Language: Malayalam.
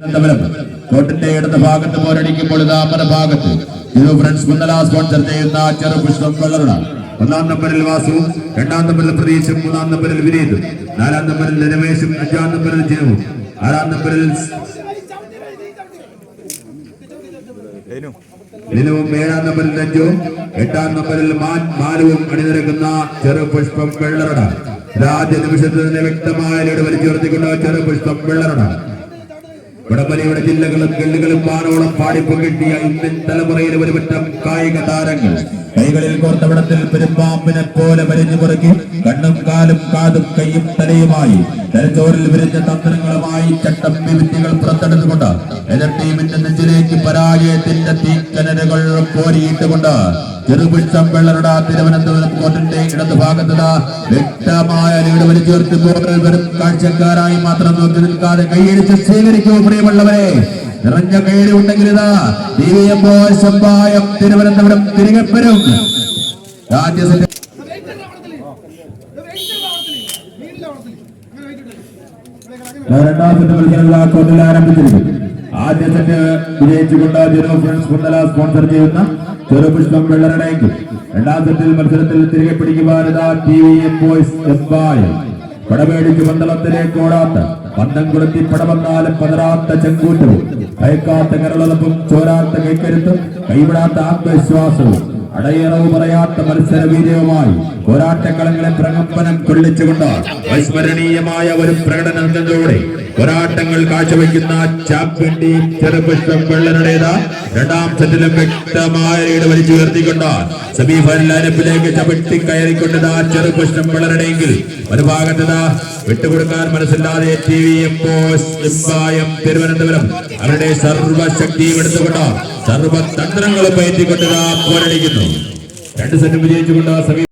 തിരുവനന്തപുരം. കോട്ടിന്റെ ഇടത് ഭാഗത്ത് പോരടിക്കുമ്പോൾ ഇതാ അമര ഭാഗത്ത്. ജിയോ ഫ്രണ്ട്സ് കുന്നല സ്പോൺസർ ചെയ്യുന്ന ചെറുപുഷ്പം വെള്ളറുട ഒന്നാം നമ്പറിൽ വാസു രണ്ടാം നമ്പറിൽ പ്രതീക്ഷും മൂന്നാം നമ്പറിൽ വിനീതും നാലാം നമ്പറിൽ രമേശും അഞ്ചാം നമ്പറിൽ ജിനുവും ആറാം നമ്പറിൽ ലിനുവും ഏഴാം നമ്പറിൽ രഞ്ജുവും എട്ടാം നമ്പറിൽ മാലുവും അണിനിരക്കുന്ന ചെറുപുഷ്പം വെള്ളറട ആദ്യ നിമിഷത്തിൽ തന്നെ വ്യക്തമായ ലീഡ് വലിച്ചുയർത്തിക്കൊണ്ട് ചെറുപുഷ്പം വെള്ളറട വടംവലിയുടെ ജില്ലകളും ഗള്ളുകളും പാനോളം പാടിപ്പൊക്കിട്ടിയ ഇന്ത്യൻ തലമുറയിലെ ഒരുപറ്റം കായിക താരങ്ങൾ. കൈകളിൽ കോർത്തവിടത്തിൽ പെരുമ്പാമ്പിനെ പോലെ വരിഞ്ഞു പുറക്കി കണ്ണും കാലും കാതും കൈയും തലയുമായി തലച്ചോറിൽ വിരിഞ്ഞ തന്ത്രങ്ങളുമായി ചട്ടം വിവിധ്യകൾ പുറത്തെടുത്തുകൊണ്ട് എതിർ ടീമിന്റെ നെഞ്ചിലേക്ക് പരാജയത്തിന്റെ തീക്കനലുകൾ കോരിയിട്ടുകൊണ്ട് ചെറുപുഷ്ടം വെള്ളരുടെ തിരുവനന്തപുരം ഇടത് ഭാഗത്ത് വ്യക്തമായ ലീഡ് വലിച്ചുയർത്തുമ്പോൾ വെറും കാഴ്ചക്കാരായി മാത്രം നോക്കി നിൽക്കാതെ കൈയടിച്ച് സ്വീകരിക്കൂ പ്രിയമുള്ളവരെ. നിറഞ്ഞ കയറി ഉണ്ടെങ്കിൽ ഇതാ ഡിവിഎംഒ ശമ്പായം തിരുവനന്തപുരം തിരികെ വരും സെറ്റ് രണ്ടാം സെറ്റ് ആരംഭിച്ചിരിക്കും ആദ്യ സെറ്റ് വിജയിച്ചുകൊണ്ട് ജനോ ഫ്രണ്ട്സ് കുണ്ടല സ്പോൺസർ ചെയ്യുന്ന ചെറുപുഷ്പം വെള്ളറടേക്കും രണ്ടാം സെറ്റിൽ മത്സരത്തിൽ തിരികെ പിടിക്കുവാനിതാ ടി വി എം ബോയ്സ് എംപായം പടമേടിച്ച് പന്തളത്തിലേക്ക് ഓടാത്ത പന്തം കുളത്തി പടവന്നാലും പതറാത്ത ചെങ്കൂറ്റവും. കയക്കാത്ത കരളപ്പും ചോരാത്ത കൈക്കരുത്തും കൈവിടാത്ത ആത്മവിശ്വാസവും. അടയറവ് പറയാത്ത മത്സര വീര്യവുമായി പോരാട്ടക്കളങ്ങളെ പ്രകമ്പനം കൊള്ളിച്ചുകൊണ്ട് അവിസ്മരണീയമായ ഒരു പ്രകടനത്തിലൂടെ പോരാട്ടങ്ങൾ കാഴ്ചവെക്കുന്ന ചാമ്പ്യൻ ടീം ചെറുപുഷ്പം വെള്ളനടേത രണ്ടാം സെറ്റിലും വ്യക്തമായ ലീഡ് വലിച്ചു ഉയർത്തിക്കൊണ്ട് സെമിഫൈനലിലേക്ക് ചവിട്ടി കയറിക്കൊണ്ടതാ ചെറുപുഷ്പം വെള്ളനടയെങ്കിൽ ഒരു ഭാഗത്തത് വിട്ടുകൊടുക്കാൻ മനസ്സില്ലാതെ ടി വി എപ്പോ സിംബായം തിരുവനന്തപുരം അവരുടെ സർവശക്തിയും എടുത്തുകൊണ്ട് സർവ തന്ത്രങ്ങളും പയറ്റിക്കൊണ്ടതാ പോരടിക്കുന്നു. രണ്ട് സെറ്റും വിജയിച്ചുകൊണ്ട് സെമി